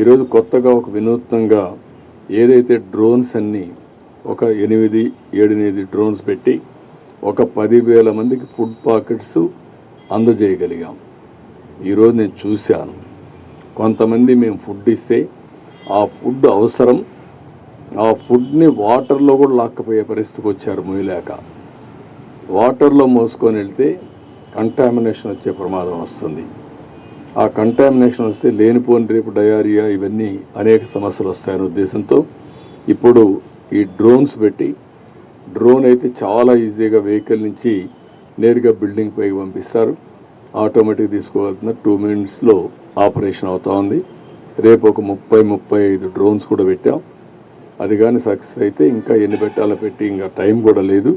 ఈరోజు కొత్తగా ఒక వినూత్నంగా ఏదైతే డ్రోన్స్ అన్నీ ఒక ఎనిమిది ఏడెనిమిది డ్రోన్స్ పెట్టి ఒక పదివేల మందికి ఫుడ్ పాకెట్స్ అందజేయగలిగాం. ఈరోజు నేను చూశాను. కొంతమంది మేము ఫుడ్ ఇస్తే ఆ ఫుడ్ అవసరం. ఆ ఫుడ్ని వాటర్లో కూడా లాక్కపోయే పరిస్థితికి వచ్చారు మొయ్యలేక వాటర్లో మోసుకొని వెళ్తే కంటామినేషన్ వచ్చే ప్రమాదం వస్తుంది. ఆ కంటామినేషన్ వస్తే లేనిపోని రేపు డయారియా ఇవన్నీ అనేక సమస్యలు వస్తాయనే ఉద్దేశంతో ఇప్పుడు ఈ డ్రోన్స్ పెట్టి డ్రోన్ అయితే చాలా ఈజీగా వెహికల్ నుంచి నేరుగా బిల్డింగ్ పైకి పంపిస్తారు. ఆటోమేటిక్ తీసుకోవాల్సిన టూ మినిట్స్లో ఆపరేషన్ అవుతా ఉంది. రేపు ఒక ముప్పై ముప్పై ఐదు డ్రోన్స్ కూడా పెట్టాం. అది కానీ సక్సెస్ అయితే ఇంకా ఎన్ని పెట్టాలో పెట్టి ఇంకా టైం కూడా లేదు.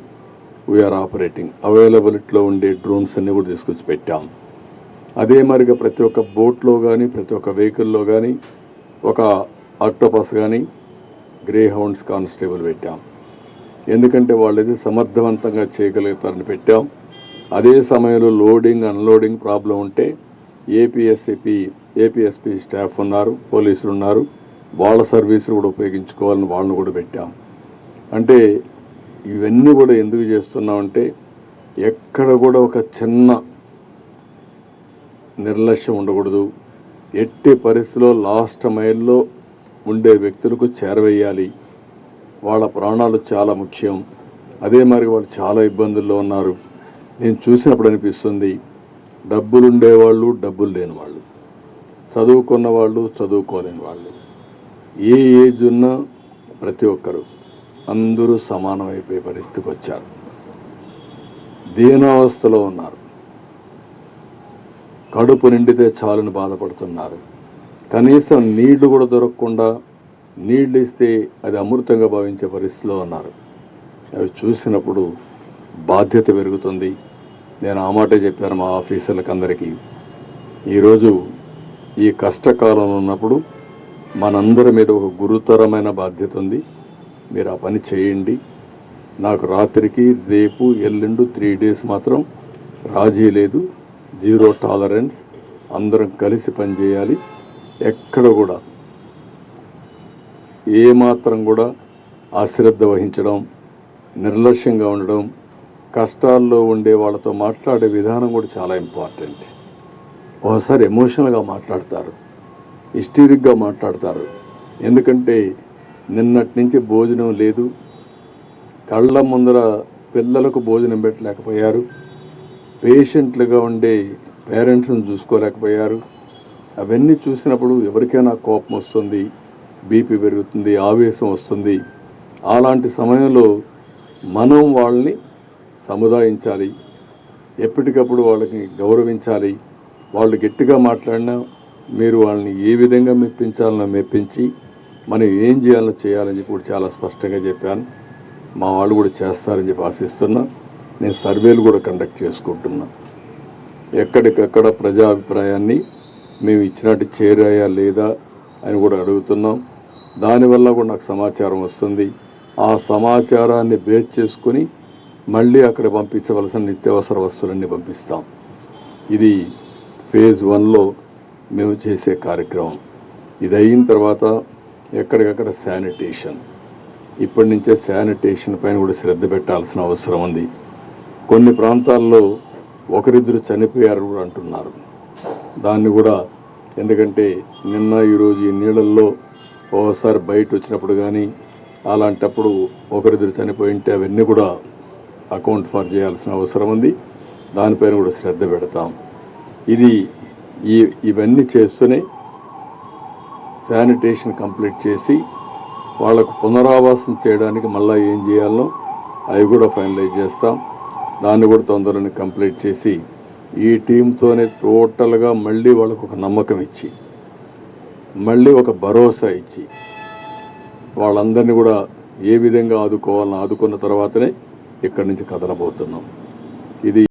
వీఆర్ ఆపరేటింగ్ అవైలబిలిటీలో ఉండే డ్రోన్స్ అన్నీ కూడా తీసుకొచ్చి పెట్టాం. అదే మరిగా ప్రతి ఒక్క బోట్లో కానీ ప్రతి ఒక్క వెహికల్లో కానీ ఒక ఆక్టోపస్ కానీ గ్రే హౌండ్స్ కానిస్టేబుల్ పెట్టాం. ఎందుకంటే వాళ్ళు ఇది సమర్థవంతంగా చేయగలుగుతారని పెట్టాం. అదే సమయంలో లోడింగ్ అన్లోడింగ్ ప్రాబ్లం ఉంటే ఏపీఎస్సిపి ఏపీఎస్పి స్టాఫ్ ఉన్నారు పోలీసులు ఉన్నారు. వాళ్ళ సర్వీసులు కూడా ఉపయోగించుకోవాలని వాళ్ళని కూడా పెట్టాం. అంటే ఇవన్నీ కూడా ఎందుకు చేస్తున్నామంటే ఎక్కడ కూడా ఒక చిన్న నిర్లక్ష్యం ఉండకూడదు. ఎట్టి పరిస్థితిలో లాస్ట్ మైల్లో ఉండే వ్యక్తులకు చేరవేయాలి. వాళ్ళ ప్రాణాలు చాలా ముఖ్యం. అదే మరి వాళ్ళు చాలా ఇబ్బందుల్లో ఉన్నారు. నేను చూసినప్పుడు అనిపిస్తుంది డబ్బులు ఉండేవాళ్ళు డబ్బులు లేని వాళ్ళు చదువుకున్న వాళ్ళు చదువుకోలేని వాళ్ళు. ఏ ఏజ్ ఉన్నా ప్రతి ఒక్కరు అందరూ సమానమైపోయే పరిస్థితికి వచ్చారు. దీనావస్థలో ఉన్నారు. కడుపు నిండితే చాలని బాధపడుతున్నారు. కనీసం నీళ్ళు కూడా దొరకకుండా నీళ్ళు ఇస్తే అది అమృతంగా భావించే పరిస్థితిలో ఉన్నారు. అవి చూసినప్పుడు బాధ్యత పెరుగుతుంది. నేను ఆ మాటే చెప్పాను మా ఆఫీసర్లకు అందరికీ ఈరోజు ఈ కష్టకాలంలో ఉన్నప్పుడు మనందరి మీద ఒక గురుతరమైన బాధ్యత ఉంది. మీరు ఆ పని చేయండి. నాకు రాత్రికి రేపు ఎల్లుండు త్రీ డేస్ మాత్రం రాజీ లేదు. జీరో టాలరెన్స్ అందరం కలిసి పనిచేయాలి ఎక్కడ కూడా. ఏమాత్రం కూడా అశ్రద్ధ వహించడం నిర్లక్ష్యంగా ఉండడం కష్టాల్లో ఉండే వాళ్ళతో మాట్లాడే విధానం కూడా చాలా ఇంపార్టెంట్. ఒకసారి ఎమోషనల్గా మాట్లాడతారు హిస్టీరిక్గా మాట్లాడతారు. ఎందుకంటే నిన్నటి నుంచి భోజనం లేదు కళ్ళ ముందర పిల్లలకు భోజనం పెట్టలేకపోయారు. పేషెంట్లుగా ఉండే పేరెంట్స్ని చూసుకోలేకపోయారు. అవన్నీ చూసినప్పుడు ఎవరికైనా కోపం వస్తుంది బీపీ పెరుగుతుంది ఆవేశం వస్తుంది. అలాంటి సమయంలో మనం వాళ్ళని సముదాయించాలి. ఎప్పటికప్పుడు వాళ్ళకి గౌరవించాలి. వాళ్ళు గట్టిగా మాట్లాడినా మీరు వాళ్ళని ఏ విధంగా మెప్పించాలనో మెప్పించి మనం ఏం చేయాలో చేయాలని చెప్పి కూడా చాలా స్పష్టంగా చెప్పాను. మా వాళ్ళు కూడా చేస్తారని చెప్పి ఆశిస్తున్నాను నేను సర్వేలు కూడా కండక్ట్ చేసుకుంటున్నా. ఎక్కడికక్కడ ప్రజాభిప్రాయాన్ని మేము ఇచ్చినట్టు చేరాయా లేదా అని కూడా అడుగుతున్నాం. దానివల్ల కూడా నాకు సమాచారం వస్తుంది. ఆ సమాచారాన్ని బేస్ చేసుకుని మళ్ళీ అక్కడ పంపించవలసిన నిత్యావసర వస్తువులన్నీ పంపిస్తాం. ఇది ఫేజ్ వన్లో మేము చేసే కార్యక్రమం. ఇది అయిన తర్వాత ఎక్కడికక్కడ శానిటేషన్. ఇప్పటి నుంచే శానిటేషన్ పైన కూడా శ్రద్ధ పెట్టాల్సిన అవసరం ఉంది. కొన్ని ప్రాంతాల్లో ఒకరిద్దరు చనిపోయారు కూడా అంటున్నారు. దాన్ని కూడా ఎందుకంటే నిన్న ఈరోజు ఈ నీళ్ళల్లో ఓసారి బయట వచ్చినప్పుడు కానీ అలాంటప్పుడు ఒకరిద్దరు చనిపోయి ఉంటే అవన్నీ కూడా అకౌంట్ ఫర్ చేయాల్సిన అవసరం ఉంది. దానిపైన కూడా శ్రద్ధ పెడతాం. ఇది ఈ ఇవన్నీ చేస్తూనే శానిటేషన్ కంప్లీట్ చేసి వాళ్ళకు పునరావాసం చేయడానికి మళ్ళీ ఏం చేయాలనో అవి కూడా ఫైనలైజ్ చేస్తాం. దాన్ని కూడా తొందరని కంప్లీట్ చేసి ఈ టీంతోనే టోటల్గా మళ్ళీ వాళ్ళకు ఒక నమ్మకం ఇచ్చి మళ్ళీ ఒక భరోసా ఇచ్చి వాళ్ళందరినీ కూడా ఏ విధంగా ఆదుకోవాలని ఆదుకున్న తర్వాతనే ఇక్కడి నుంచి కదలబోతున్నాం. ఇది